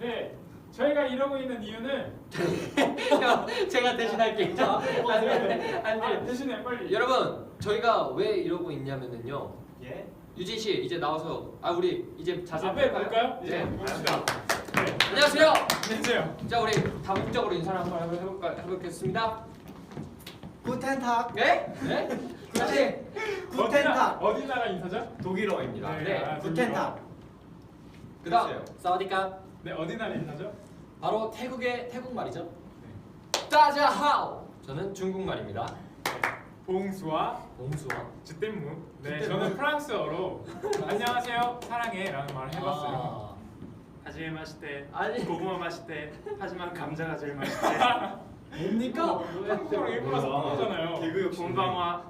네, 저희가 이러고 있는 이유는 제가 대신할게요. 아, 안돼. 대신에 빨리 여러분, 저희가 왜 이러고 있냐면은요. 예. 유진 씨 이제 나와서 아 우리 이제 자세 앞에 볼까요? 네. 봅시다. 네, 안녕하세요. 안녕하세요. 자 우리 다목적으로 인사를 한번 해볼- 해볼까 해보겠습니다. 구텐탁 네? 네? 그렇지. 구텐탁 어디 나라 인사죠? 독일어입니다. 네, 아, 구텐탁 그다음 글쎄요. 사우디카 네, 어디 나라 인사죠? 바로 태국의 태국 말이죠. 따자하오. 저는 중국 말입니다. 봉수와 봉수와. 주댐무. 네, 주댐무. 저는 프랑스어로 안녕하세요, 사랑해라는 말을 해봤어요. 아. 하지에 마시테 아니. 고구마 마시테 하지만 감자가 제일 맛있대 뭡니까? 한국어랑 일본어서 바꾸잖아요. 개그 본방화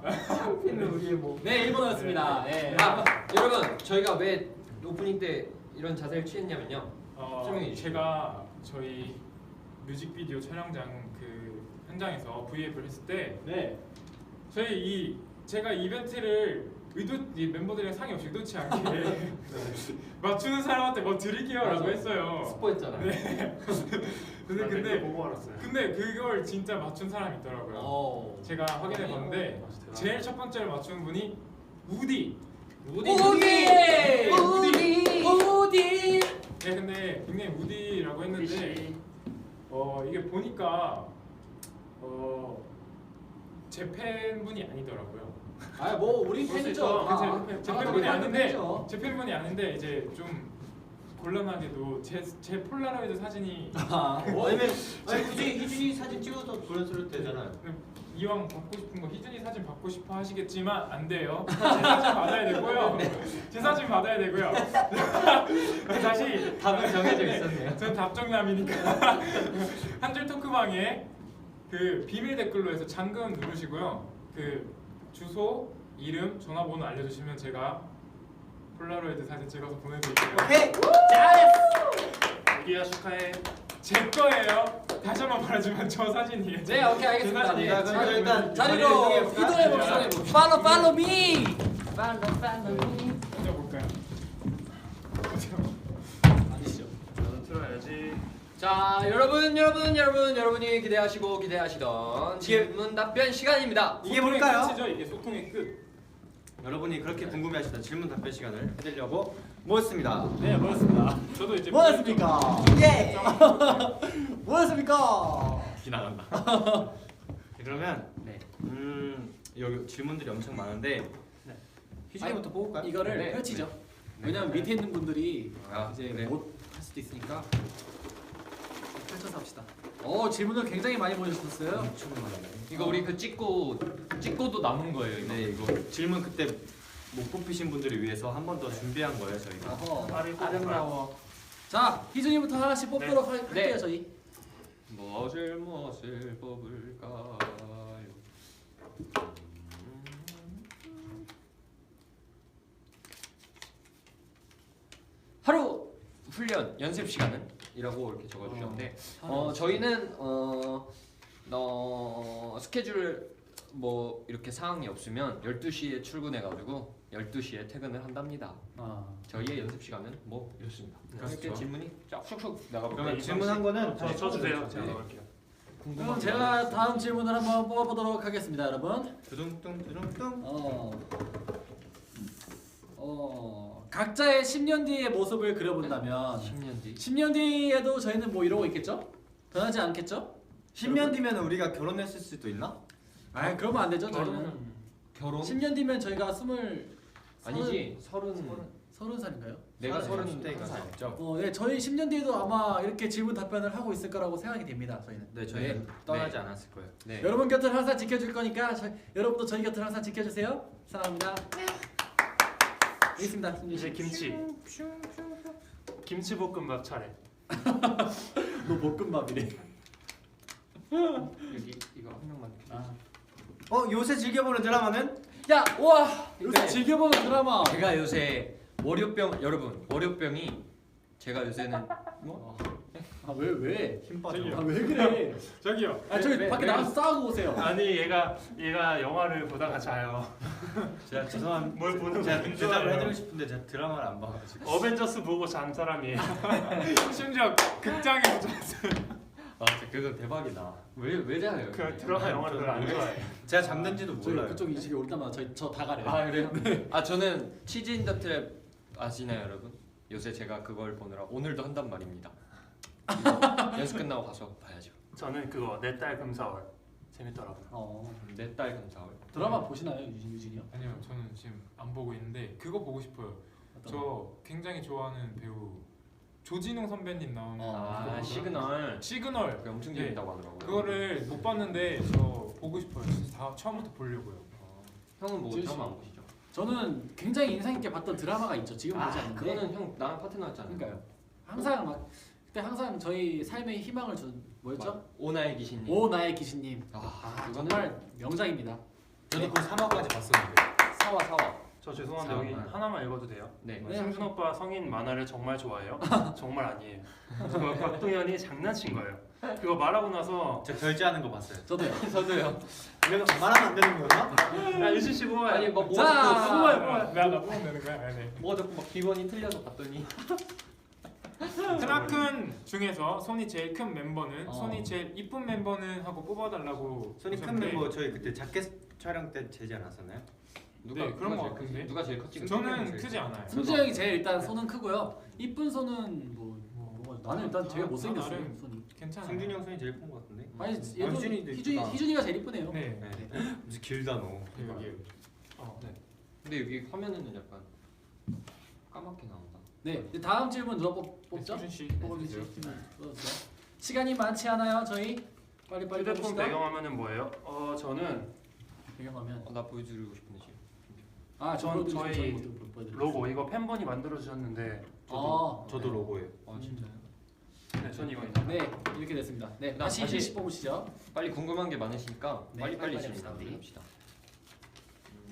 네 일본어였습니다. 네. 아, 여러분 저희가 왜 오프닝 때 이런 자세를 취했냐면요. 어, 설명해 주시죠. 제가 저희 뮤직비디오 촬영장 그 현장에서 V앱을 했을 때 네. 저희 이 제가 이벤트를 의도 이 멤버들이랑 상의 없이 의도치 않게 맞추는 사람한테 뭐 드릴게요라고 맞아. 했어요. 스포했잖아. 네. 근데 나 근데 보고 알았어요 근데 그걸 진짜 맞춘 사람이 있더라고요. 어. 제가 확인해 봤는데 제일 첫 번째로 맞춘 분이 우디. 우디 우디 우디 우디. 네 근데 닉네임 우디라고 했는데 어 이게 보니까 어제 팬분이 아니더라고요. 아뭐 우리 볼수 팬이죠. 아, 제, 제 아, 팬분이 우리 아닌데. 제 팬분이 아닌데 이제 좀 곤란하게도 제, 제 폴라로이드 사진이 아, 뭐? 아니면 아니 굳이 찍어서 보내줘도 되잖아요. 이왕 받고 싶은 거 희준이 사진 받고 싶어 하시겠지만 안 돼요. 제 사진 받아야 되고요. 제 사진 받아야 되고요. 다시 답은 정해져 네, 있었네요. 전 답정남이니까 한 줄 토크방에 그 비밀 댓글로 해서 잠금 누르시고요. 그 주소, 이름, 전화번호 알려주시면 제가 폴라로이드 사진 찍어서 보내드릴게요. 오케이. 여기야 축하해 제 거예요. 다시 한번 말하지만 저 사진이에요. 네 오케이 알겠습니다. 제 사진이에요. 네. 자, 그럼 일단 자리로 이동해 봅시다. Follow follow me. 먼저 볼까요? 아니시죠? 저는 틀어야지 자 여러분 여러분 여러분 여러분이 기대하시고 기대하시던 질문 답변 시간입니다. 이게 뭘까요? 끝이죠. 이게 소통의 끝. 여러분이 그렇게 궁금해하시던 질문 답변 시간을 해드리려고 모였습니다. 네, 뭐였습니다. 저도 이제 뭐였습니까? 예. 뭐였습니까? 지나간다. 그러면 네. 음 여기 질문들이 엄청 많은데 희준이부터 뽑을까요? 이거를 네. 펼치죠. 네. 왜냐면 밑에 있는 분들이 아, 이제 그래. 못할 수도 있으니까 펼쳐서 합시다. 어 질문을 굉장히 많이 보내주셨어요. 이거 우리 그 찍고 찍고도 남은 거예요. 이거. 네 이거 질문 그때 못 뽑히신 분들을 위해서 한 번 더 준비한 거예요 저희가. 아름다워. 자 희준이부터 하나씩 뽑도록 할- 할게요 네. 저희. 무엇을 무엇을 뽑을까요? 하루 훈련 연습 시간은? 이라고 이렇게 적어주셨는데 어, 저희는 어, 어, 스케줄 뭐 이렇게 사항이 없으면 12시에 출근해가지고 12시에 퇴근을 한답니다 아. 저희의 연습 시간은 뭐 이렇습니다 이렇게 그렇죠. 질문이 쫙 슉슉 나가볼까요? 그러면 질문한 거는 다시 쳐주세요 제가 네. 넣을게요 그럼 제가 다음 질문을 한번 뽑아보도록 하겠습니다, 여러분. 두둥뚱 두둥뚱. 어. 어. 각자의 10년 뒤의 모습을 그려본다면 10년 뒤 10년 뒤에도 저희는 뭐 이러고 있겠죠? 변하지 않겠죠? 10년 뒤면 우리가 결혼했을 수도 있나? 아 그러면 안 되죠. 저희는 결혼? 10년 뒤면 저희가 스물 아니지 서른 서른 살인가요? 내가 서른 대가 살 됐죠. 어, 네, 저희 10년 뒤에도 아마 이렇게 질문 답변을 하고 있을 거라고 생각이 됩니다. 저희는. 네 저희는 네. 떠나지 네. 않았을 거예요. 네. 여러분 곁을 항상 지켜줄 거니까 저, 여러분도 저희 곁을 항상 지켜주세요. 사랑합니다. 있습니다. 승준 이제 씨. 김치 김치 볶음밥 차례 너 볶음밥이래. 여기 이거 한 명만 아. 어 요새 즐겨보는 드라마는 야, 와, 요새 네. 즐겨보는 드라마. 제가 요새 월요병 여러분 월요병이 제가 요새는 뭐 아 왜 왜? 힘 빠져. 저기요. 아 왜 그래? 저기요. 아 저기 왜, 밖에 왜? 나가서 싸우고 오세요. 아니 얘가 얘가 영화를 보다가 자요. 제가 죄송한 뭘 보는 제가 거야? 대답을 해드리고 싶은데 제가 드라마를 안 봐가지고. 어벤져스 보고 잔 사람이에요. 심지어 극장에서 잤어요. 아 진짜 그거 대박이다. 왜왜 자요? 그 드라마 영화를 별로 안 좋아해. 제가 잠든지도 몰라요. 그쪽 이식에 올 때마다 저희 저 다 가래요. 아 그래요? 아 저는 치즈 인 더 트랩 아시나요 여러분? 요새 제가 그걸 보느라 오늘도 한단 말입니다. 이거 연습 끝나고 가서 봐야죠. 저는 그거 내 딸 금사월 재밌더라고요. 어 내 딸 금사월. 드라마 보시나요 유진 유진이요? 아니요, 저는 지금 안 보고 있는데 그거 보고 싶어요. 어떤? 저 굉장히 좋아하는 배우 조진웅 선배님 나오는 아, 그거 아 시그널. 시그널 그게 엄청 네. 재밌다고 하더라고요. 그거를 못 봤는데 저 보고 싶어요. 진짜 다 처음부터 보려고요. 어, 형은 뭐. 드라마 안 보시죠? 저는 굉장히 인상 있게 봤던 드라마가 있죠. 지금 보지 아 않는데. 그거는 형 나랑 파트너였잖아요. 그러니까요. 항상 막 그때 항상 저희 삶에 희망을 준 뭐였죠? 오나의 귀신님. 오 나의 귀신님. 아, 아, 그거는 정말 명작입니다. 저도 그 3화까지 봤었는데. 사와 사와. 저 죄송한데 여기 잠깐만. 하나만 읽어도 돼요? 네. 네. 승준 오빠 성인 만화를 정말 좋아해요? 정말 아니에요. 그거 박동현이 장난친 거예요. 그거 말하고 나서 저 결제하는 거 봤어요. 저도요. 저도요. 이거 말하면 안 되는 거였나? 야 유진 씨 뽑아요. 아니 뭐 자, 뭐가 자꾸 뽑아요, 뽑아요. 내가 나 뽑으면 되는 거야? 네. 뭐가 자꾸 막 기원이 틀려서 봤더니 크나큰 중에서 손이 제일 큰 멤버는 어. 손이 제일 이쁜 멤버는 하고 뽑아달라고 손이 큰 하셨는데 멤버 저희 그때 자켓 촬영 때 제지 않았었나요? 누가 네, 그런 거 제일 같은데? 크지? 누가 제일 컸지? 저는 제일 크지 않아요. 승재 형이 제일 일단 손은 크고요. 이쁜 손은 뭐, 뭐 나는 일단 되게 아, 못생겼어요. 나름 손이. 괜찮아요. 승준이 형 손이 제일 큰 거 같은데. 아니 아, 얘도 희준이도 희준이 이쁘다. 희준이가 제일 이쁘네요. 네. 네. 무슨 길다 너. 여기 어, 네. 근데 여기 화면에는 약간 까맣게 나온다. 네. 이제 다음 질문 누가 뽑, 뽑죠? 승준 씨 뽑아주세요. 뽑아주세요. 뽑아주세요. 시간이 많지 않아요 저희. 빨리 빨리 휴대폰 뽑읍시다. 배경화면은 뭐예요? 어 저는 배경화면. 어, 나 보여드리고 싶은데 지금. 아, 전전 저희. 로고 이거 팬분이 만들어 주셨는데 아, 저도 로고예요. 아 진짜요? 네, 전 이거. 네 이렇게 됐습니다. 네 다시 다시- 다시 뽑으시죠. 빨리 궁금한 게 많으시니까 네, 빨리 빨리 질문. 남겨봅시다.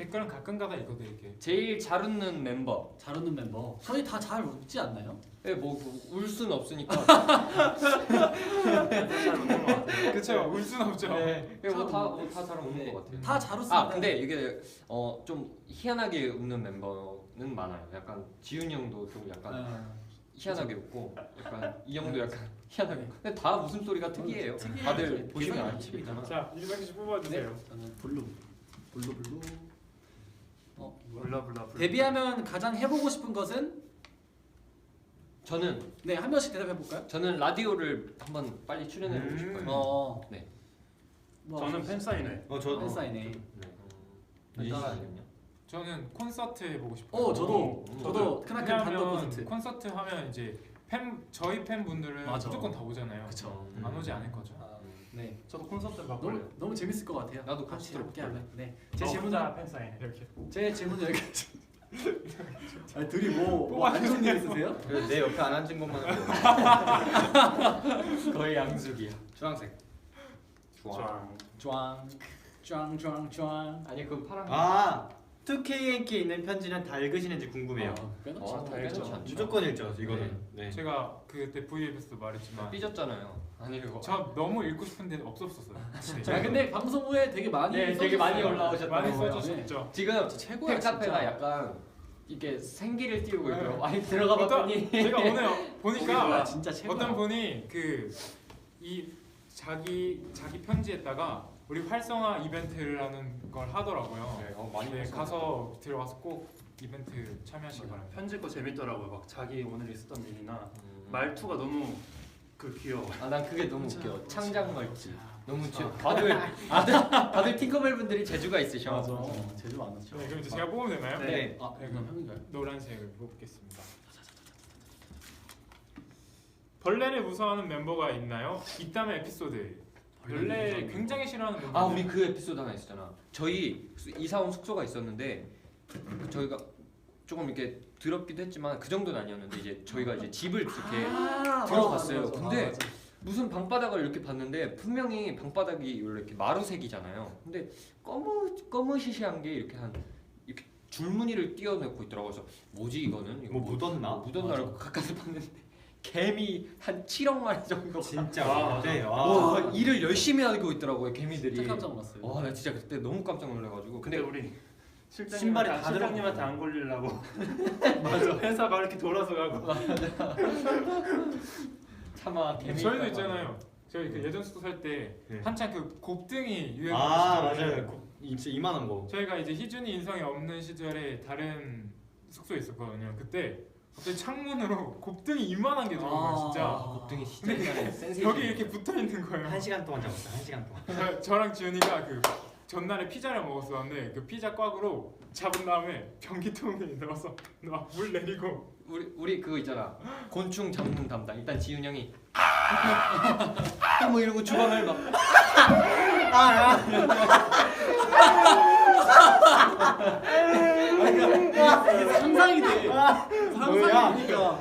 댓글은 가끔가다 읽어드릴게요. 제일 잘 웃는 멤버. 잘 웃는 멤버. 저희 다 잘 웃지 않나요? 예, 뭐울 순 없으니까. 잘 웃는 것 같아요. 그쵸 울 순 없죠. 네, 뭐다다잘 웃는 네. 것 같아요. 다 잘 웃습니다. 아 근데 이게 어 좀 희한하게 웃는 멤버는 많아요. 약간 지훈이 형도 좀 약간 아, 희한하게 웃고, 약간 이 형도 약간 희한하게. 웃고. 근데 다 웃음 소리가 특이해요. 특이해요. 다들 네, 보시면 아시겠지만. 자 이상희 씨 뽑아주세요. 저는 블루. 블루 블루. 어? 불러 불러 불러. 데뷔하면 가장 해보고 싶은 것은? 저는 네, 한 명씩 대답해 볼까요? 저는 라디오를 한번 빨리 출연해 보고 음. 싶어요. 어. 네. 뭐, 저는 팬 사인회. 어 저. 팬사인회. 네. 음, 유진 씨는요? 저는 콘서트 해보고 싶어요. 어, 저도 음, 저도 크나큰 단독 콘서트. 콘서트 하면 이제 팬 저희 팬분들은 맞아. 무조건 다 오잖아요. 그쵸. 음. 안 오지 않을 거죠. 아, 네. 저도 콘서트 너무 바꿀래요. 너무 재밌을 것 같아요. 나도 같이 콘서트로 함께. 하면. 네. 제제 질문은 질문 자 팬사인회. 이렇게. 제 질문은 여기까지. 아니 둘이 뭐안 좋은 일 있으세요? 그래서 내 옆에 안 앉은 것만 해도 거의 양숙이야. 주황색. 좋아. 쫙. 쫑, 쫑, 쫑. 아니 그 파란. 아 2KNK 있는 편지는 다 읽으시는지 궁금해요. 어, 빼놓지 어, 않다. 빼놓지 빼놓지 않죠. 무조건 읽죠 이거는. 네. 제가 그때 V앱에서도 말했지만 삐졌잖아요. 아니 이거. 저 너무 읽고 싶은데 없었어요. 않죠. 아 근데 방송 후에 되게 많이 네, 되게 많이 써주셨어요. 올라오셨더라고요. 많이 네. 써주셨죠. 지금 최고야 팬카페가 진짜. 약간 이게 생기를 띄우고 네. 있고요. 아니 들어가 어떤- 봤더니 제가 오늘 아, 보니까 진짜 최고야. 어떤 분이 그 이 자기 자기 편지에다가 우리 활성화 이벤트를 하는 걸 하더라고요. 네, 어, 많이 네. 가서 들어가서 꼭 이벤트 참여하시기 바랍니다. 편지 거 재밌더라고요. 막 자기 오늘 있었던 일이나 음. 말투가 너무 그 귀여워. 아, 난 그게 너무 진짜. 웃겨. 창작 멀지. 아, 너무 제, 다들 다들 다들 팅커벨 분들이 재주가 있으셔. 맞아. 어, 제주 많았죠. 네, 그럼 이제 제가 뽑으면 되나요? 네. 아, 이건 형인가요? 노란색을 뽑겠습니다. 벌레를 무서워하는 멤버가 있나요? 있다면 에피소드. 벌레 굉장히 싫어하는 멤버. 아 우리 그 에피소드 하나 있었잖아. 저희 수- 이사 온 숙소가 있었는데 저희가 조금 이렇게 더럽기도 했지만 그 정도는 아니었는데 이제 저희가 이제 집을 이렇게 아, 들어갔어요. 맞아, 맞아, 근데 맞아. 무슨 방바닥을 이렇게 봤는데 분명히 방바닥이 원래 이렇게 마루색이잖아요. 근데 검으 검으시시한 게 이렇게 한 이렇게 줄무늬를 띄어놓고 있더라고요. 그래서 뭐지 이거는? 이거 뭐 묻었나? 묻었나? 맞아. 고 가까이서 봤는데 개미 한 7억 마리 정도. 진짜 와. 네, 와, 와. 일을 열심히 하고 있더라고요 개미들이. 진짜 깜짝 놀랐어요. 와, 나 진짜 그때 너무 깜짝 놀라가지고. 근데 근데 우리 실장님한테 신발이 다 실장님한테 안 걸리려고 맞아 회사가 이렇게 돌아서 가고 차마 개미. 저희도 있잖아요. 저희 그 예전 숙소 살 때 네. 한창 그 곱등이 유행. 아 맞아요. 고- 진짜 이만한 거. 저희가 이제 희준이 인성이 없는 시절에 다른 숙소에 있었거든요. 그때 갑자기 창문으로 곱등이 이만한 게 들어온 거예요, 진짜. 곱등이 진짜. 벽에 이렇게 붙어 있는 거예요. 한 시간 동안 잡았어. 한 시간 동안. 저, 저랑 지훈이가 그 전날에 피자를 먹었었는데 그 피자 꽉으로 잡은 다음에 변기통에 넣어서 막 물 내리고 우리 우리 그거 있잖아. 곤충 잡는 담당. 일단 지훈 형이 뭐 이러고 주방을 막 이게 상상이 돼. 뭐야? 상상이 되니까.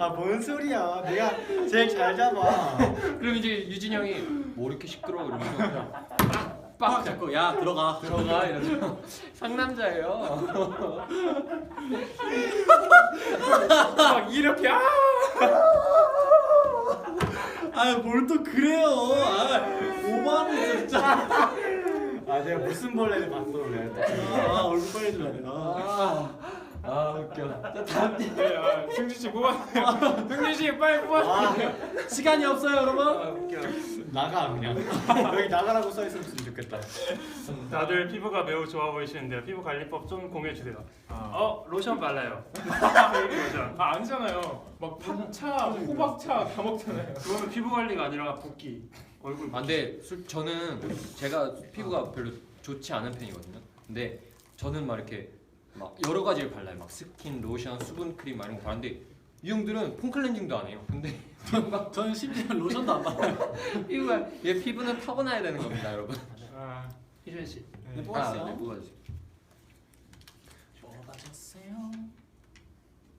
아뭔 소리야? 내가 제일 잘 잡아. 그럼 이제 유진 형이 뭐 이렇게 시끄러워 이러면서 그냥 빡 빡 잡고 야 들어가. 들어가 이러면서 상남자예요. 막 이렇게 아 아 뭘 또 그래요. 아, 오만해 진짜. 아 내가 무슨 벌레를 봤어 내가. 아 얼굴 빨개지네. 아. 아, 아 웃겨. 자 다음 팀. 네, 아, 승진 씨 뽑았네요. 승진 씨 빨리 뽑았어요. 아 시간이 없어요 여러분. 아, 웃겨 나가 그냥. 여기 나가라고 써 있으면 좋겠다. 다들 피부가 매우 좋아 보이시는데요 피부 관리법 좀 공유해 주세요 아, 어 로션 발라요 로션 아 아니잖아요. 막 팥차, 호박차 다 먹잖아요. 그거는 피부 관리가 아니라 붓기 얼굴 아 근데 술, 저는 제가 피부가 별로 좋지 않은 편이거든요. 근데 저는 막 이렇게 막 여러 가지를 발라요. 막 스킨, 로션, 수분 크림 막 이런 거 바르는데 이 형들은 폼 클렌징도 안 해요. 근데 저는 심지어 로션도 안 바르요. 피부가 얘 피부는 타고나야 되는 겁니다, 여러분. 아, 희준 씨 네. 뽑았어요? 아, 네, 뽑아주세요. 뽑아주세요.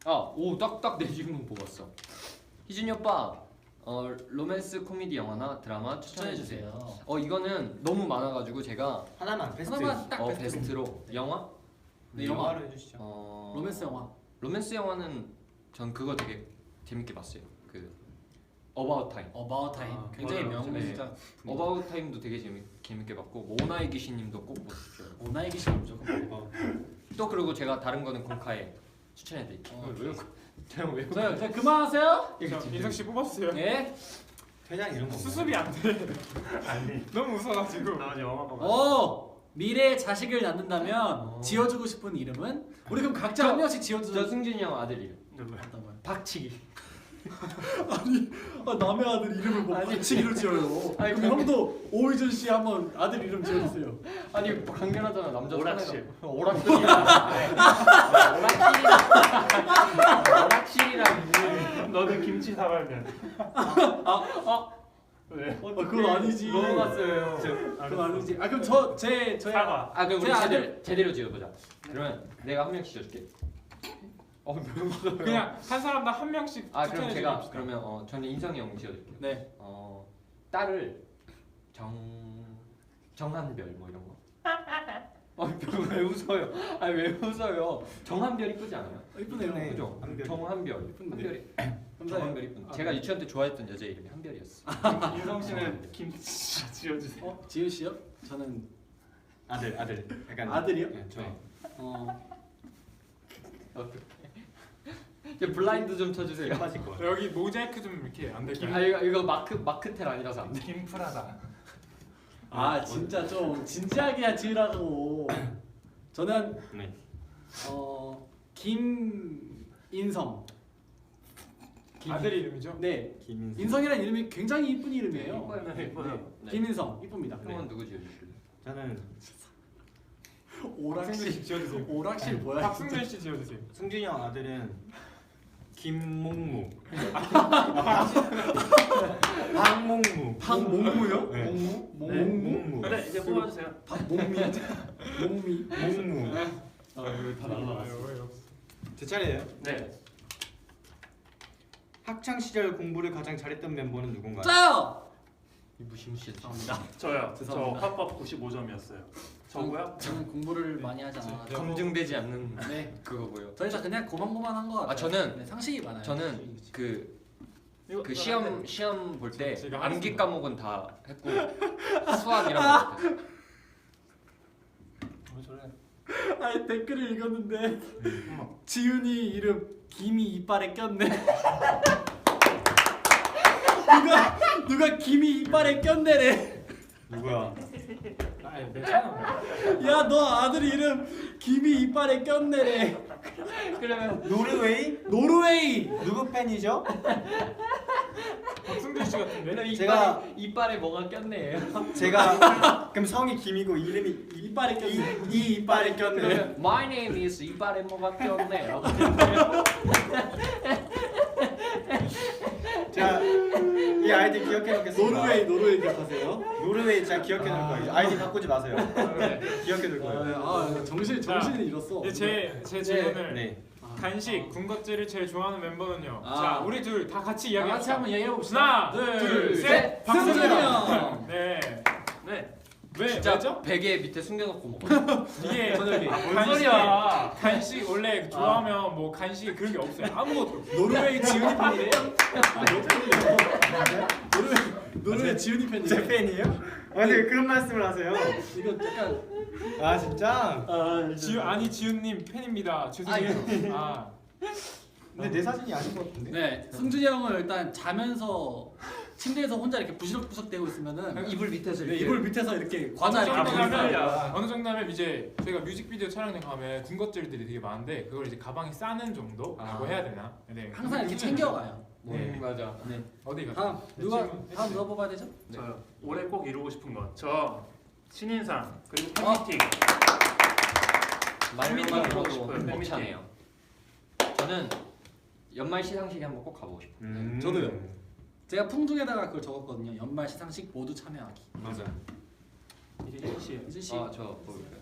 아, 오, 딱딱 내 질문 뽑았어. 희준이 오빠, 어 로맨스 코미디 영화나 드라마 추천해 주세요. 어 이거는 너무 많아가지고 제가 하나만 베스트. 하나만 딱 어 베스트. 베스트로 영화, 네, 영화. 영화로 해주시죠. 어 로맨스 영화. 로맨스 영화는 전 그거 되게 재밌게 봤어요. 그 어바웃 타임. 어바웃 타임. 아, 굉장히. 명작. 어바웃 타임도 되게 재밌 재밌게 봤고 뭐 오나이 귀신님도 꼭 보십시오. 오나이 귀신 무조건. 어. 또 그리고 제가 다른 거는 공카에 추천해 드릴게요. 어, 왜요? 제가 왜요? 자, 자 그만하세요. 자, 인석 씨 뽑았어요. 예. 퇴장 이런 거. 수습이 안 돼. 아니 너무 웃어가지고. 나 영화 봐봐 오 미래에 자식을 낳는다면 어. 지어주고 싶은 이름은 우리 그럼 각자 한 명씩 저 지어주자. 승준이 형 아들이에요. 누구야 박치기. 아, 남의 아들 이름을 뭐 아니, 박치기로 지어요. 아니, 그럼 형도 오이준 씨 한번 아들 이름 지어주세요. 아니 뭐 강렬하잖아 남자 오락실. 사내가. 오락실이라. 오락실이라. 오락실이라. 너는 김치 사발면 아, 왜? 어, 그건 아니지. 넘어갔어요. 그건 아니지. 아 그럼 저 제 저희 사과 아 그럼 우리 제 아들- 제대로 제대로 지어보자. 그러면 내가 한 명씩 지어줄게. 어 멤버가 그냥 한 사람당 한 명씩 아 그럼 추천해 제가 주십시오. 그러면 어 저는 인성이 형 지어줄게요. 네. 어 딸을 정 정한별 뭐 이런 거. 웃어요? 아니 왜 웃어요? 정한별 이쁘지 않아요? 이쁘네요. 네. 그죠? 한별. 정한별. 이쁜데. 한별이. 정한별 이쁜. 아, 제가 네. 유치원 때 좋아했던 여자 이름이 한별이었어. 인성 씨는 김치 지어주세요 어 지은 씨요? 저는 아들 아들. 약간 아들이요? 네, 저. 어 이제 블라인드 좀 쳐주세요. 빠질 거. 여기 모자이크 좀 이렇게 안 될까요? 아 이거 이거 마크 마크텔 아니라서 안 돼. 김프라다 아 진짜 좀 진지하게 지으라고. 저는 네. 어 김인성. 김- 아들 이름이죠? 네. 김인수. 인성이라는 이름이 굉장히 이쁜 이름이에요. 이뻐요. 네, 이뻐요. 네. 김인성 이쁩니다. 형은 누구 지어주실래? 저는 박승준 오락실 씨 지어주세요. 오락실 뭐야? 박승준 씨 지어주세요. 승준이 형 아들은 김몽무. 박몽무. 박몽무요? 네. 몽무? 네, 몽무? 몽무. 네 이제 뽑아주세요 박몽미 몽미 몽무. 아 여기 다 날라갔어. 제 차례예요. 네 학창 시절 공부를 가장 잘했던 멤버는 누군가요? 짜요! 죄송합니다. 저요 저 죄송합니다. 합법 95점이었어요 저거야? 저는 공부를 많이 하지 않아. 네. 검증되지 않는 네. 그거고요. 저희 다 그냥 고만고만한 거 같아요. 아, 저는- 네, 상식이 많아요. 저는 그, 이거 그 시험 시험 볼 때 저- 제가 암기 하겠습니다. 과목은 다 했고 수학이랑. 왜 저래? 아니 댓글을 읽었는데 엄마. 지훈이 이름 김이 이빨에 꼈네. 누가 누가 김이 이빨에 꼈네래. 누구야? 아 괜찮아. 야 너 아들 이름 김이 이빨에 꼈네래. 그러면 노르웨이? 노르웨이. 누구 팬이죠? 박승준 씨 같은데. 제가- 이빨에, 이빨에 뭐가 꼈네. 제가 그럼 성이 김이고 이름이 이빨에 꼈네. 이, 이 이빨에 꼈네. My name is 이빨에 뭐가 꼈네. 자, 이 아이디 기억해 놓겠습니다. 노르웨이 노르웨이 기억하세요? 노르웨이 제가 기억해 놓을 거예요. 아이디 바꾸지 마세요. 기억해 놓을 아, 거예요. 아 정신 정신을 잃었어. 이제 제 제 질문을 네. 아, 간식 군것질을 제일 좋아하는 멤버는요. 아. 자 우리 둘 다 같이 다 이야기. 같이 한번 얘기해 봅시다. 하나, 둘, 셋. 박승준이 박승준 형. 네. 네. 왜 진짜 왜죠? 베개 밑에 숨겨놓고 먹어. 이게 저녁에. 간식, 뭔 소리야? 간식 원래 좋아하면 뭐 간식이 그런 게 없어요. 아무것도. 노르웨이 지훈이? 아, 너 팬이에요? 노르웨이 노르웨이 지훈이 팬이래요? 제 팬이에요? 아, 근데 그런 말씀을 하세요. 이거 약간 아 진짜? 아, 지우 아니 지훈님 팬입니다. 죄송해요. 아 근데 내 사진이 아닌 것 같은데? 네, 승준이 형은 일단 자면서 침대에서 혼자 이렇게 부시럭부시럭 대고 있으면은 이불 밑에서 네, 이렇게 이불 밑에서 이렇게 과자 어느 이렇게 먹는 거야. 어느 정도 하면 이제 저희가 뮤직비디오 촬영장 가면 군것질들이 되게 많은데 그걸 이제 가방에 싸는 정도라고 아. 해야 되나? 네. 항상 이렇게 챙겨가요. 네. 맞아. 네. 어디 가? 다음 누가 다음 누가 뽑아야 되죠? 네. 저요. 올해 꼭 이루고 싶은 것. 저 신인상 그리고 어? 팬미팅. 말로만 팬미팅 들어도 가고 싶어요, 팬미팅. 벅차네요. 저는 연말 시상식에 한번 꼭 가보고 싶어요. 음. 저도요. 제가 풍중에다가 그걸 적었거든요. 연말 시상식 모두 참여하기. 맞아. 이제 현 씨. 이준 씨. 아, 저 볼까요?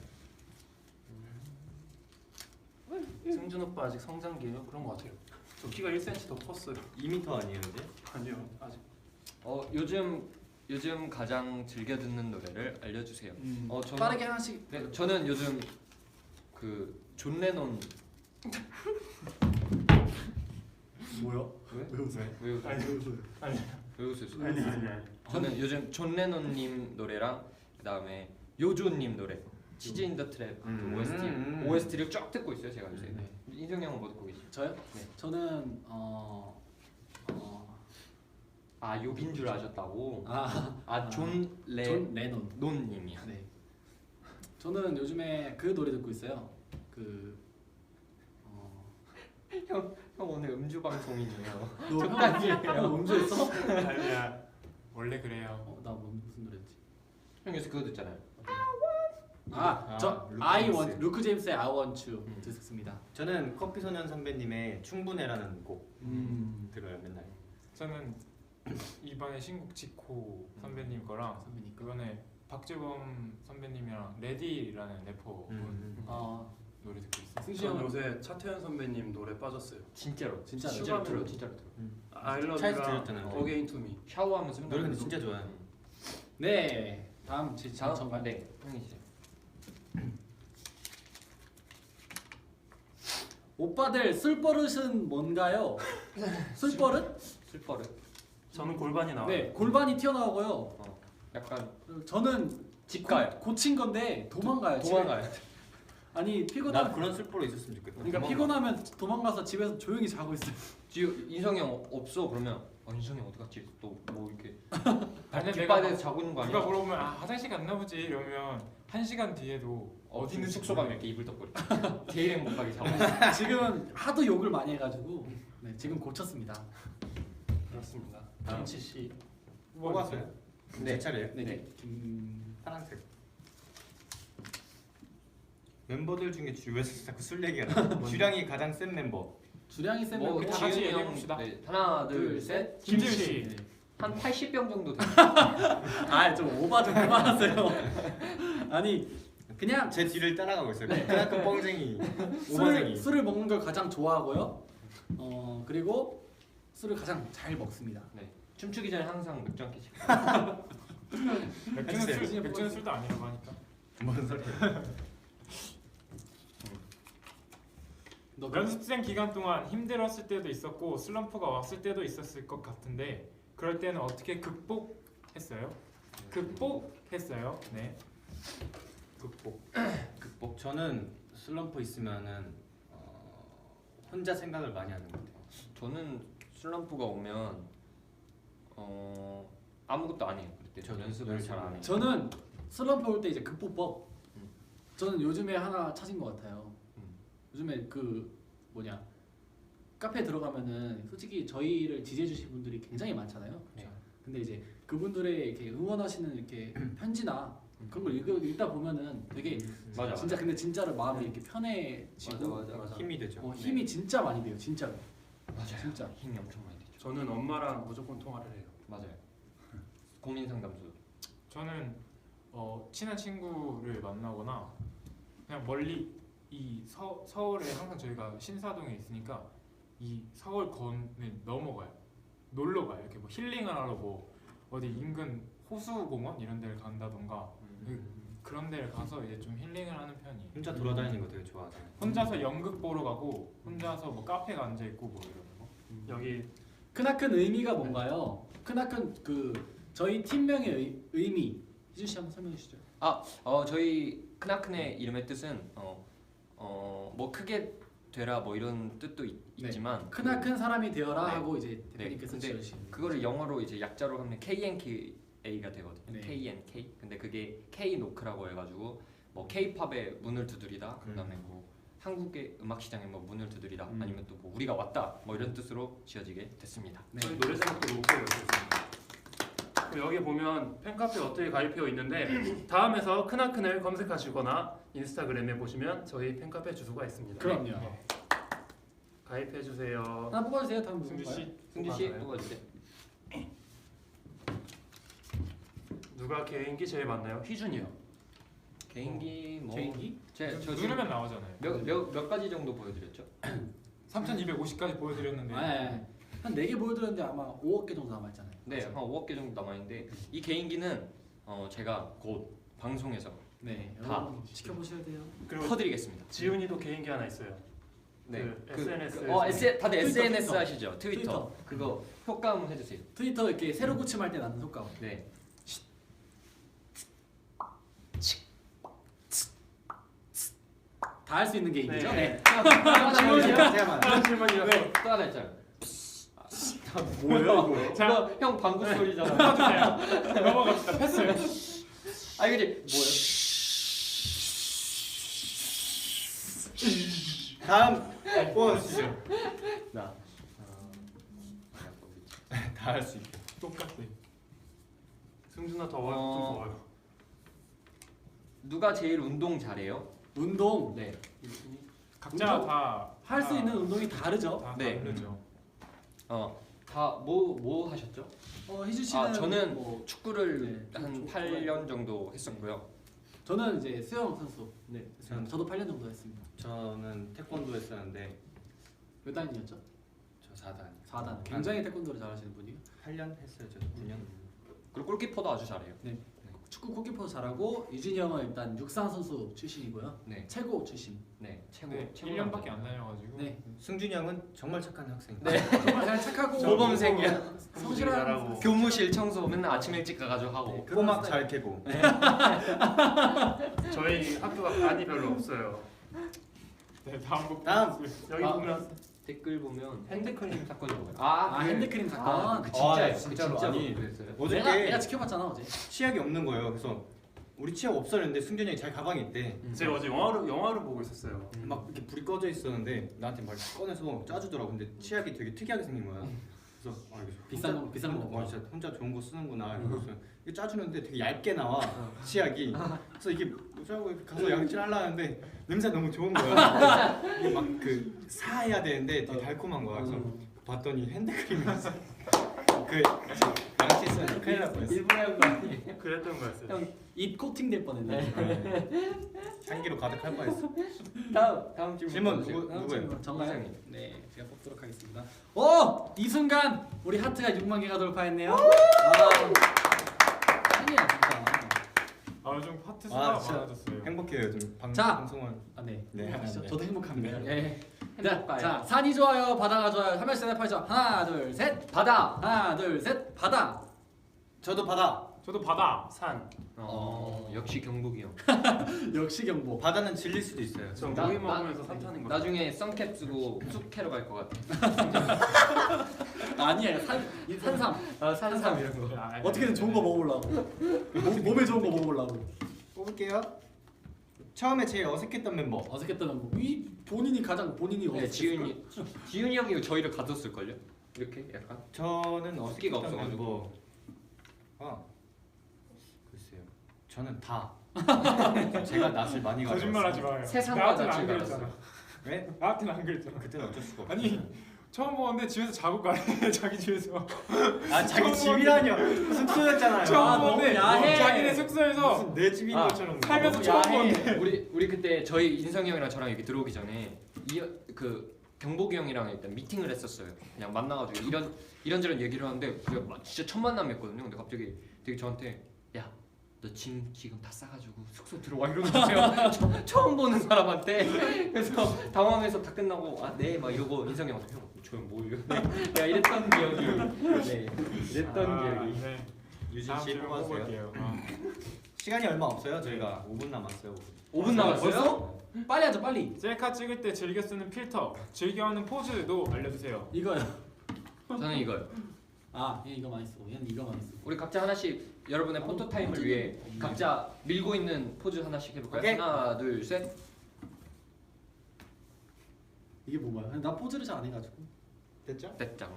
승준 오빠 아직 성장기예요? 그런 것 같아요. 저 키가 1cm 더 컸어요. 2m 아니에요 이제? 아니요. 아직. 어, 요즘 요즘 가장 즐겨 듣는 노래를 알려주세요. 음, 어, 저는- 빠르게 하나씩. 네, 저는 요즘 그 존 레논 뭐야? 왜? 왜 웃어요? 왜 웃어요? 아니, 아니. 왜 웃으세요? 아니 아니 아니. 저는 요즘 존 레논님 노래랑 그다음에 요조님 노래 치즈 인 더 트랩 그 음. OST 음. OST를 쫙 듣고 있어요 제가 요새. 네. 인성 형은 뭐 듣고 계시죠? 저요? 네. 저는 어, 어, 아 욕인 줄 아셨다고? 아, 아존 존 레논. 레논님이야. 네. 저는 요즘에 그 노래 듣고 있어요. 그 어, 형 오늘 음주 방송이네요. 너 적당히 형, 형 음주했어? 아니야. 원래 그래요. 어, 나 뭐, 무슨 노래였지? 형 요새 그거 듣잖아요. 아, 아, 저 루크 I 제임스. want 루크 제임스의 I want you 음. 듣습니다. 저는 커피 소년 선배님의 충분해라는 곡 음. 들어요 맨날. 저는 이번에 신곡 지코 선배님 거랑 선배님. 그번에 박재범 선배님이랑 레디라는 래퍼 음. 아, 노래 듣고 있어요. 승시 전형 요새 차태현 선배님 노래 빠졌어요. 진짜로. 진짜로? 진짜로 슈가맨. 들어 진짜로 들어. I 차에서 Love가 들었잖아요. Again to Me. 샤워하면서 노래 근데 진짜 좋아요. 네. 다음 제 다음 정말 네 형이시죠. 오빠들 술버릇은 뭔가요? 술버릇? 술버릇. 저는 골반이 나와요. 네, 골반이 튀어나오고요. 어, 약간 저는 집 가요. 고, 고친 건데 도망가요. 집에. 도망가요. 아니 난 피곤하 그런 술보로 있었으면 좋겠다. 그러니까 도망가. 피곤하면 도망가서 집에서 조용히 자고 있어요. 지금 인성이 형 없어 그러면 아 인성이 어디 갔지? 또 뭐 이렇게 아니, 뒷바닥에서 내가 자고 있는 거 누가 아니야? 물어보면 아 화장실 갔나 보지 이러면 한 시간 뒤에도 어디 있는 숙소 가면 모르겠어. 이렇게 이불 덮고 이렇게 제일 행복하게 자고 있어. 지금은 하도 욕을 많이 해가지고 네, 지금 고쳤습니다. 그렇습니다. 김치 씨. 뭐 뽑았어요? 네. 제 차례예요. 네, 네. 김... 파란색. 멤버들 중에 주, 왜 자꾸 술 얘기가 나? 주량이 가장 센 멤버. 주량이 센뭐 멤버 다 같이 얘기해 형, 봅시다. 네, 하나 둘 셋. 김지우 씨. 네. 한 80병 정도 돼. 아좀 오바 좀 그만하세요. 아니 그냥 제 뒤를 따라가고 있어요. 네. 그만큼 뻥쟁이, 술을, 오바쟁이. 술을 먹는 걸 가장 좋아하고요. 어 그리고 술을 가장 잘 먹습니다. 네. 춤추기 전에 항상 맥주 한 캔씩. 맥주는 해주세요. 술 맥주는 술도 아니라고 하니까. 뭔 소리야? 너 연습생 기간 동안 힘들었을 때도 있었고 슬럼프가 왔을 때도 있었을 것 같은데 그럴 때는 어떻게 극복했어요? 극복했어요. 네. 극복. 극복. 저는 슬럼프 있으면은 어, 혼자 생각을 많이 하는 것 같아요. 저는 슬럼프가 오면 어 아무것도 안 해요. 그때 저도 연습을 연습을 잘 안 해요. 저는 슬럼프 올 때 이제 극복법. 음. 저는 요즘에 하나 찾은 것 같아요. 음. 요즘에 그 뭐냐 카페 들어가면은 솔직히 저희를 지지해 주신 분들이 굉장히 많잖아요. 네. 근데 이제 그분들의 이렇게 응원하시는 이렇게 편지나 그런 걸 읽, 읽다 보면은 되게 맞아, 진짜 근데 진짜로 마음이 이렇게 편해지고 맞아, 맞아. 힘이 되죠. 어, 힘이 진짜 많이 돼요, 진짜로. 맞아요. 진짜. 힘이 엄청 많이 되죠. 저는 엄마랑 무조건 통화를 해요. 맞아요. 고민 상담소. 저는 어, 친한 친구를 만나거나 그냥 멀리 이 서, 서울에 항상 저희가 신사동에 있으니까 이 서울권을 넘어가요. 놀러 가요. 이렇게 뭐 힐링을 하러 뭐 어디 인근 호수공원 이런 데를 간다던가 그런 데를 가서 이제 좀 힐링을 하는 편이에요. 혼자 돌아다니는 거 되게 좋아하잖아요. 혼자서 연극 보러 가고 혼자서 뭐 카페가 앉아 있고 뭐 이런 거. 여기 크나큰 의미가 뭔가요? 크나큰 그 저희 팀명의 의, 의미 희준 씨 한번 설명해 주시죠. 어 저희 크나큰의 이름의 뜻은 어 어 뭐 크게 되라 뭐 이런 뜻도 있, 네. 지만 크나큰 사람이 되어라 네. 하고 이제 네, 대표님께서 근데 지으신 그거를 영어로 이제 약자로 하면 KNKA가 되거든요. 네. KNK. 근데 그게 K 노크라고 해가지고 뭐 K-팝에 문을 두드리다. 그다음에 뭐 한국의 음악 시장에 뭐 문을 두드리다. 음. 아니면 또 뭐 우리가 왔다. 뭐 이런 뜻으로 지어지게 됐습니다. 네. 저희 노래 제목도 놓고 있습니다. 여기 보면 팬카페 어떻게 가입해요 있는데 다음에서 크나큰을 검색하시거나 인스타그램에 보시면 저희 팬카페 주소가 있습니다. 그럼요. 네. 가입해 주세요. 하나 뽑아주세요. 다음 승주? 씨. 승진 씨 맞아요. 뽑아주세요. 누가 개인기 제일 많나요? 희준이요. 개인기 뭐 개인기? 제, 저 지금 누르면 나오잖아요. 몇몇 몇 가지 정도 보여드렸죠? 3,250까지 보여드렸는데 네. 한 4 개 보여드렸는데 아마 5억 개 정도 남아있잖아요. 네, 한 5억 개 정도 남아 있는데 이 개인기는 어 제가 곧 방송에서 네. 다. 여러분 지켜보셔야 돼요. 그리고 퍼드리겠습니다. 지훈이도 개인기 하나 있어요. 네, 그 SNS 어, S, 다들 트위터, SNS 트위터. 하시죠? 트위터. 트위터. 그거 효과음 해주세요. 트위터 이렇게 새로 고침할 때 나는 효과. 네. 다 할 수 있는 게임이죠. 네. 네. 질문이요? 제가 그런 질문이요? 네. 또 하나 있잖아요. 뭐야 이거? 자. 자, 형 방구 소리잖아. 뽑아주세요. 넘어갑시다. 패스. 아 그지? 뭐예요? 다음 뽑아주시죠. 나. 다 할 수 있게. 똑같아. 승준아 더워요. 어. 좀 더워요. 누가 제일 운동 잘해요? 운동 네. 각자 운동? 다 할수 다- 있는 운동이 다르죠. 다 네. 다르죠. 어 다뭐뭐 뭐 하셨죠? 어, 희준 씨는 아 저는 뭐 축구를 네, 한좀 8년 정도 했었고요. 저는 이제 수영 선수. 네. 저는 저도 8년 정도 했습니다. 저는 태권도 했었는데 몇 단이었죠? 저 4단. 4단. 굉장히 태권도를 잘하시는 분이에요. 8년 했어요. 저도 9년. 그리고 골키퍼도 아주 잘해요. 축구 골키퍼 잘하고 유진이 형은 일단 육상 선수 출신이고요. 네. 최고 출신. 네. 최고 네, 최고 1년밖에 안 다녀가지고. 네. 승준이 형은 정말 착한 학생. 네. 정말 잘 착하고 모범생이야. 성실한 잘하고. 교무실 청소 맨날 아침 일찍 가가지고 하고. 네, 그런 꼬막 스타일. 잘 캐고. 저희 학교가 반이 별로 없어요. 네, 다음 곡. 다음. 여기 아. 보면 댓글 보면 핸드크림 사건이 뭐예요? 아, 아 그- 핸드크림 사건. 아, 그 아, 진짜예요. 그 진짜로. 진짜로 아니, 그랬어요. 어저께 내가 내가 지켜봤잖아 어제. 치약이 없는 거예요. 그래서 우리 치약 없었는데 승준이 형이 자기 가방에 있대. 음. 제가 어제 영화를 영화를 보고 있었어요. 음. 막 이렇게 불이 꺼져 있었는데 나한테 막 꺼내서 짜주더라고. 근데 치약이 되게 특이하게 생긴 거야. 그래서 아 이거 비싼 혼자- 거- 비싼 거와 먹어. 진짜 혼자 좋은 거 쓰는구나. 그래서 이게 짜주는데 되게 얇게 나와 치약이. 그래서 이게 뭐라고 가서 양치를 하려는데 냄새 너무 좋은 거야. 이게 막그 사해야 되는데 되게 달콤한 거야. 그래서 봤더니 핸드크림이었어. 그 양치 쓰는 큰일 날 뻔했어. 일부러 한거 아니에요? 그랬던 거였어요. 형입 코팅 될 뻔했네. 향기로 가득할 뻔했어. 다음 다음 질문. 질문. 누구 다음 누구예요? 질문 정가요? 이상님. 네, 제가 뽑도록 하겠습니다. 오! 이 순간 우리 하트가 6만 개가 돌파했네요. 아, 팬이야 진짜. 아 요즘 파트 수가 아, 진짜. 많아졌어요. 행복해요 요즘 방, 자. 방송을. 아 네. 네, 행복하시죠? 네. 저도 행복합니다. 예. 자, 행복가요. 자, 산이 좋아요, 바다가 좋아요. 한 명씩 대답하죠. 하나, 둘, 셋. 바다. 하나, 둘, 셋. 바다. 저도 바다. 저도 바다. 산. 어, 역시 경복이 형. 역시 경보. 바다는 질릴 수도 있어요. 저 나- 모기 나- 먹으면서 산 타는 거. 나중에 선캡 쓰고 쑥 캐러 갈것 같아. 아니에요. 산, 이 산삼. 아 산삼 이런 거. 아, 어떻게든 좋은 거 먹어보려고. 몸- 몸에 좋은 거 먹어보려고. 뽑을게요. 처음에 제일 어색했던 멤버. 어색했던 뭐, 이 본인이 가장 본인이 네, 어색했을 지윤이 지윤이 형이 저희를 가뒀을 걸요. 이렇게 약간. 저는 습기가 어색했던 없어가지고. 멤버. 아 글쎄요. 저는 다. 제가 낯을 많이 가려. 거짓말하지 마요. 세상과 나한테는 낯을 안 그랬잖아. 가렸어요. 왜? 나한테는 안 그랬잖아. 그때는 어쩔 수가 없어. 아니 처음 보는데 집에서 자고 가래 자기 집에서 아 자기 집이라뇨. 숙소였잖아요. 처음 아, 너무 보는데 야해. 자기네 숙소에서 무슨 내 집인 아, 것처럼. 살면서 처음. 보는데. 우리 우리 그때 저희 인성이 형이랑 저랑 여기 들어오기 전에 이 그 경복이 형이랑 일단 미팅을 했었어요. 그냥 만나가지고 이런 이런저런 얘기를 하는데 우리가 막 진짜 첫 만남이었거든요. 근데 갑자기 되게 저한테 야. 너짐 지금 다 싸가지고 숙소 들어와. 처- 처음 보는 사람한테 그래서 당황해서 다 끝나고 아 네 막 이러고 인성이 형한테 형 저뭐 이러 내가 이랬던 기억이 네 이랬던 아, 기억이 네. 유진 다음 씨 질문 뽑아주세요. 뽑을게요. 아. 시간이 얼마 없어요. 저희가 5분 남았어요. 5분 남았어요? 벌써? 빨리 하자, 빨리. 셀카 찍을 때 즐겨 쓰는 필터, 즐겨하는 포즈도 알려주세요. 이거요. 저는 이거요. 아, 얘 이거 많이 쓰고, 얘는 이거 많이 쓰고. 우리 각자 하나씩 여러분의 포토 타임을 위해 각자 밀고 있는 포즈 하나씩 해볼까요? 오케이. 하나, 둘, 셋. 이게 뭐야? 나 포즈를 잘 안 해가지고. 됐죠? 됐짱.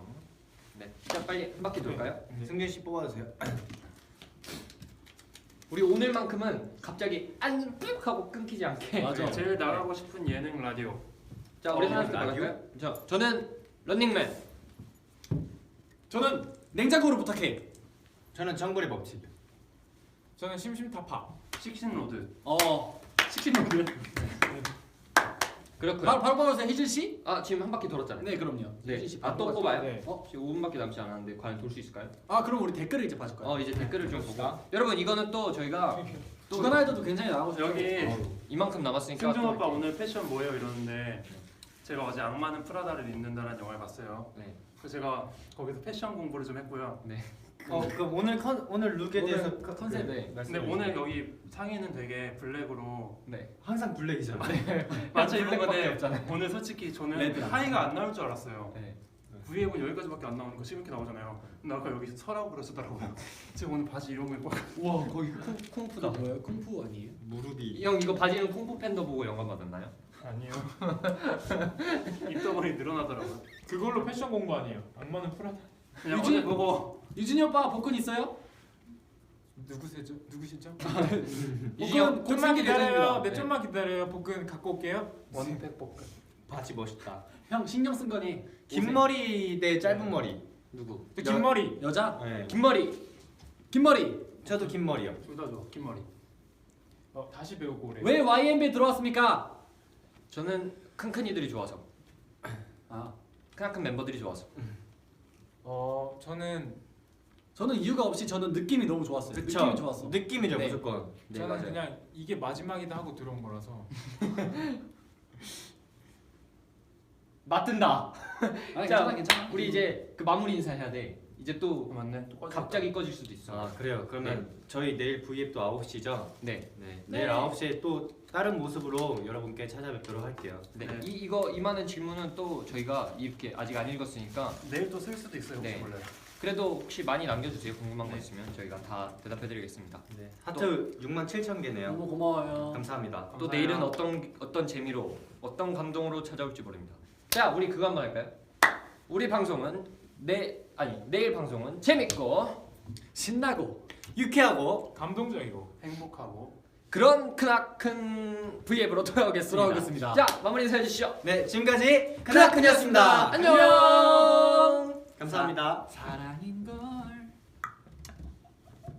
네. 자 빨리 한 바퀴 돌까요? 승준 씨 뽑아주세요. 우리 오늘만큼은 갑자기 안뿅 하고 끊기지 않게. 맞아. 제일 나가고 싶은 예능 라디오. 자 우리 어, 하나씩 라디오? 나갈까요? 자 저는 런닝맨. 저는 냉장고를 부탁해. 저는 정글의 법칙. 저는 심심타파. 식신로드. 어, 치킨 먹을. 그렇고요. 바로 바로 뽑아주세요, 희준 씨. 아 지금 한 바퀴 돌았잖아요. 네, 그럼요. 네. 희준 씨. 아, 또 바로 뽑아요? 네. 어? 지금 5분밖에 남지 않았는데 과연 돌 수 있을까요? 아, 그럼 우리 댓글을 이제 봐줄까요? 어 이제 댓글을 좀 보고. 여러분 이거는 또 저희가 또 주간 아이돌도 굉장히 나가고 싶어요. 여기 이만큼 남았으니까. 승준 또 오빠 이렇게- 오늘 패션 뭐예요 이러는데 제가 어제 악마는 프라다를 입는다는 영화를 봤어요. 네. 그래서 제가 거기서 패션 공부를 좀 했고요. 어 그럼 오늘 컨 오늘 룩에 오늘 대해서 컨- 컨셉. 네. 근데 오늘 여기 상의는 되게 블랙으로 네. 항상 블랙이잖아. 맞춰 입은 블랙밖에 건데 없잖아요. 오늘 솔직히 저는 레드랑. 하의가 안 나올 줄 알았어요. 네. 위에 는 여기까지밖에 안 나오는 거 지금 이렇게 나오잖아요. 근데 아까 여기서 서라고 그러시더라고요. 제가 오늘 바지 이런 거 입고 우와 거기 쿵, 쿵푸다. 뭐예요? 쿵푸 아니에요? 무릎이. 형 이거 바지는 쿵푸 팬더 보고 영감 받았나요? 아니요. 입더블이 늘어나더라고요. 그걸로 패션 공부 아니에요. 악마는 프라다. 그냥 어제 보고 유진이 오빠 복근 있어요? 누구세죠? 누구시죠? 이지 형 복근 좀만 기다려요. 네, 네. 좀만 기다려요. 복근 갖고 올게요. 원팩 복근. 바지 멋있다. 형 신경 쓴 거니? 긴 머리 대 짧은 머리. 누구? 네, 긴 머리. 여자? 네. 긴 머리. 긴 머리. 저도 긴 머리요. 둘다 좋아. 긴 머리. 어, 다시 배우고 오래. 왜 YMB에 들어왔습니까? 저는 큰큰이들이 좋아서. 아, 크나큰 멤버들이 좋아서. 어, 저는 저는 이유가 없이 저는 느낌이 너무 좋았어요. 그쵸. 느낌이 좋았어. 느낌이죠 네. 무조건. 네 저는 맞아요. 그냥 이게 마지막이다 하고 들어온 거라서. 맞든다. 아, 자, 괜찮아, 괜찮아. 우리 이제 그 마무리 인사해야 돼. 이제 또 어, 맞네. 갑자기 꺼질 수도 있어. 아 그래요. 그러면 저희 내일 V앱도 9시죠? 네. 네. 네. 내일 9시에 또 다른 모습으로 여러분께 찾아뵙도록 할게요. 네. 네. 이 이거 이 많은 질문은 또 저희가 이렇게 아직 안 읽었으니까 내일 또 쓸 수도 있어요. 혹시 네. 몰라요. 그래도 혹시 많이 남겨주세요. 궁금한 거 네. 있으면 저희가 다 대답해드리겠습니다. 네. 하트 6만 7천 개네요. 너무 고마워요. 감사합니다. 또 감사해요. 내일은 어떤 어떤 재미로 어떤 감동으로 찾아올지 모릅니다. 자, 우리 그거 한번 할까요? 우리 방송은 내 아니 내일 방송은 재밌고 신나고 유쾌하고 감동적이고. 행복하고 그런 크나큰 V앱으로 돌아오겠습니다. 돌아오겠습니다. 자, 마무리 인사해 주시죠. 네 지금까지 크나큰이었습니다. 안녕. 감사합니다. 사랑인 걸